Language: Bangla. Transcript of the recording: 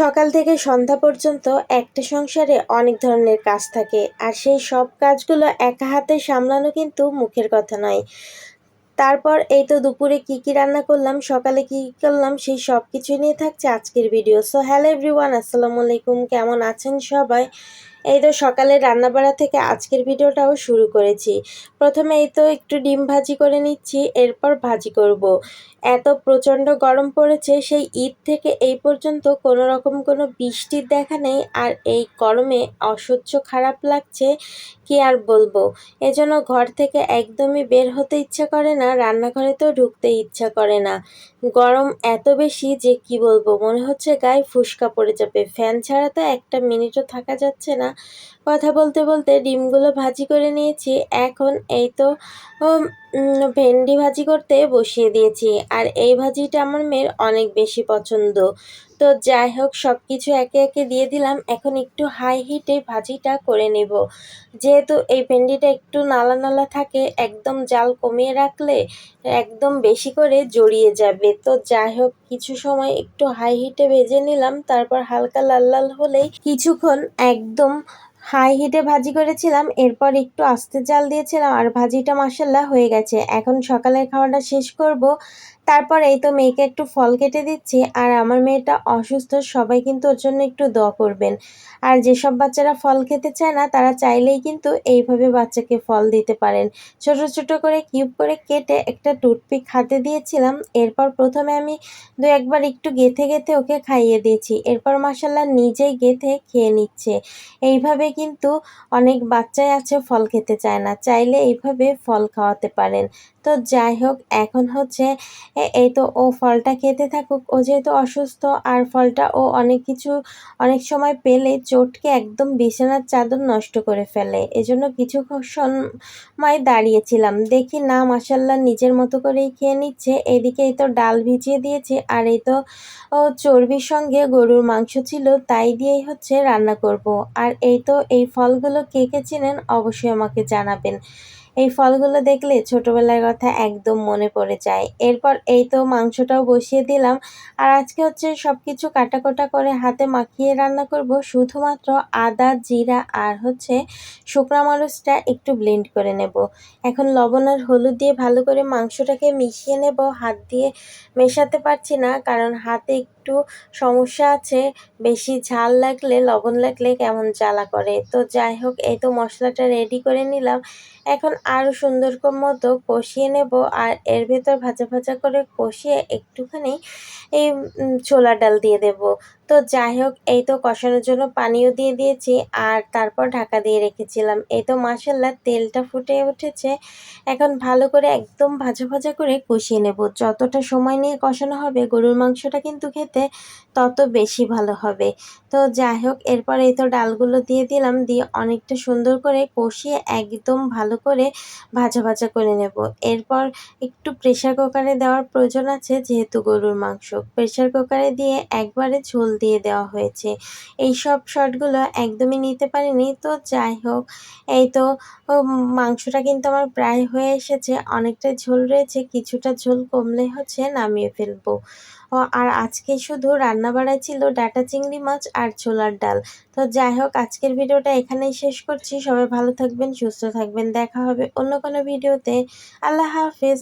সকাল থেকে সন্ধ্যা পর্যন্ত একটা সংসারে অনেক ধরনের কাজ থাকে, আর সেই সব কাজগুলো একা হাতে সামলানো কিন্তু মুখের কথা নয়। তারপর এই তো দুপুরে কি কি রান্না করলাম, সকালে কি কী করলাম, সেই সব কিছু নিয়ে থাকছে আজকের ভিডিও। সো হ্যালো এভরিওয়ান আসসালামু আলাইকুম, কেমন আছেন সবাই? এই তো সকালে রান্নাবাড়া থেকে আজকের ভিডিওটাও শুরু করেছি। প্রথমে এই তো একটু ডিম ভাজি করে নিচ্ছি, এরপর ভাজি করব। এত প্রচণ্ড গরম পড়েছে, সেই ঈদ থেকে এই পর্যন্ত কোনো রকম কোনো বৃষ্টির দেখা নেই, আর এই গরমে অসহ্য খারাপ লাগছে, কি আর বলব? এজন্য ঘর থেকে একদমই বের হতে ইচ্ছা করে না, রান্নাঘরে তো ঢুকতে ইচ্ছা করে না। গরম এত বেশি যে কি বলব? মনে হচ্ছে গায়ে ফুসকা পড়ে যাবে। ফ্যান ছাড়া তো একটা মিনিটও থাকা যাচ্ছে না। কথা বলতে বলতে ডিমগুলো ভাজি করে নিয়েছি। এখন এই তো ভেন্ডি ভাজি করতে বসিয়ে দিয়েছি। আর এই ভাজিটা আমার মেয়ের অনেক বেশি পছন্দ। তো যাই হোক সব কিছু একে একে দিয়ে দিলাম। এখন একটু হাই হিটে ভাজিটা করে নেব। যেহেতু এই ভেন্ডিটা একটু নালা নালা থাকে, একদম জাল কমিয়ে রাখলে একদম বেশি করে জড়িয়ে যাবে। তো যাই হোক, কিছু সময় একটু হাই হিটে ভেজে নিলাম। তারপর হালকা লাল লাল হলেই কিছুক্ষণ একদম হাই হিটে ভাজি করেছিলাম, এরপর একটু আস্তে জাল দিয়েছিলাম আর ভাজিটা মাসাল্লাহ হয়ে গেছে। এখন সকালের খাওয়াটা শেষ করব। তারপর এই তো মেয়েকে একটু ফল কেটে দিচ্ছি, আর আমার মেয়েটা অসুস্থ, সবাই কিন্তু ওর জন্য একটু দ করবেন। আর যেসব বাচ্চারা ফল খেতে চায় না, তারা চাইলেই কিন্তু এইভাবে বাচ্চাকে ফল দিতে পারেন। ছোট ছোট করে কিউব করে কেটে একটা টুথপিক হাতে দিয়েছিলাম, এরপর প্রথমে আমি দু একবার একটু গেথে গেথে ওকে খাইয়ে দিয়েছি। এরপর মাসাল্লাহ নিজেই গেথে খেয়ে নিচ্ছে। এইভাবে কিন্তু অনেক বাচ্চাই আছে ফল খেতে চায় না, চাইলে এইভাবে ফল খাওয়াতে পারেন। তো যাই হোক, এখন হচ্ছে এই তো ও ফলটা খেতে থাকুক। ও যেহেতু অসুস্থ, আর ফলটা ও অনেক কিছু, অনেক সময় পেলে চোটকে একদম বিছানার চাদর নষ্ট করে ফেলে। এজন্য কিছু সময় দাঁড়িয়েছিলাম। দেখি না মাসাল্লাহ নিজের মতো করেই খেয়ে নিচ্ছে। এদিকে এই তো ডাল ভিজিয়ে দিয়েছে, আর এই তো, ও চর্বির সঙ্গে গরুর মাংস ছিল, তাই দিয়েই হচ্ছে রান্না করব। আর এই তো এই ফলগুলো কে কে চিনেন অবশ্যই আমাকে জানাবেন। এই ফলগুলো দেখলে ছোটোবেলার কথা একদম মনে পড়ে যায়। এরপর এই তো মাংসটাও বসিয়ে দিলাম। আর আজকে হচ্ছে সব কিছু কাটাকোটা করে হাতে মাখিয়ে রান্না করব। শুধুমাত্র আদা, জিরা আর হচ্ছে শুকনা মরিচটা একটু ব্লেন্ড করে নেব। এখন লবণ আর হলুদ দিয়ে ভালো করে মাংসটাকে মিশিয়ে নেব। হাত দিয়ে মেশাতে পারছি না কারণ হাতে একটু সমস্যা আছে, বেশি ঝাল লাগলে, লবণ লাগলে কেমন জ্বালা করে। তো যাই হোক, এই তো মশলাটা রেডি করে নিলাম। এখন আরও সুন্দর মতো কষিয়ে নেব আর এর ভেতর ভাজা ভাজা করে কষিয়ে একটুখানি এই ছোলা ডাল দিয়ে দেব। তো যাই হোক, এই তো কষানোর জন্য পানিও দিয়ে দিয়েছি আর তারপর ঢাকা দিয়ে রেখেছিলাম। এই তো মাসাল্লা তেলটা ফুটে উঠেছে। এখন ভালো করে একদম ভাজা ভাজা করে কষিয়ে নেব। যতটা সময় নিয়ে কষানো হবে, গরুর মাংসটা কিন্তু খেতে তত বেশি ভালো হবে। তো যাই হোক, এরপর এই তো ডালগুলো দিয়ে দিলাম, দিয়ে অনেকটা সুন্দর করে কষিয়ে একদম ভালো করে ভাজা ভাজা করে নেব। এরপর একটু প্রেশার কুকারে দেওয়ার প্রয়োজন আছে, যেহেতু গরুর মাংস। প্রেশার কুকারে দিয়ে একবারে ঝোল দিয়ে দেওয়া হয়েছে। এই সব শটগুলো একদমই নিতে পারিনি। তো যাই হোক, এই তো মাংসটা কিন্তু আমার প্রায় হয়ে এসেছে। অনেকটা ঝোল রয়েছে, কিছুটা ঝোল কমলে হচ্ছে নামিয়ে ফেলব। আর আজকে শুধু রান্না বাড়াই ছিল ডাটা চিংড়ি মাছ আর ছোলার ডাল। তো যাই হোক, আজকের ভিডিওটা এখানেই শেষ করছি। সবাই ভালো থাকবেন, সুস্থ থাকবেন। দেখা হবে অন্য কোনো ভিডিওতে। আল্লাহ হাফেজ।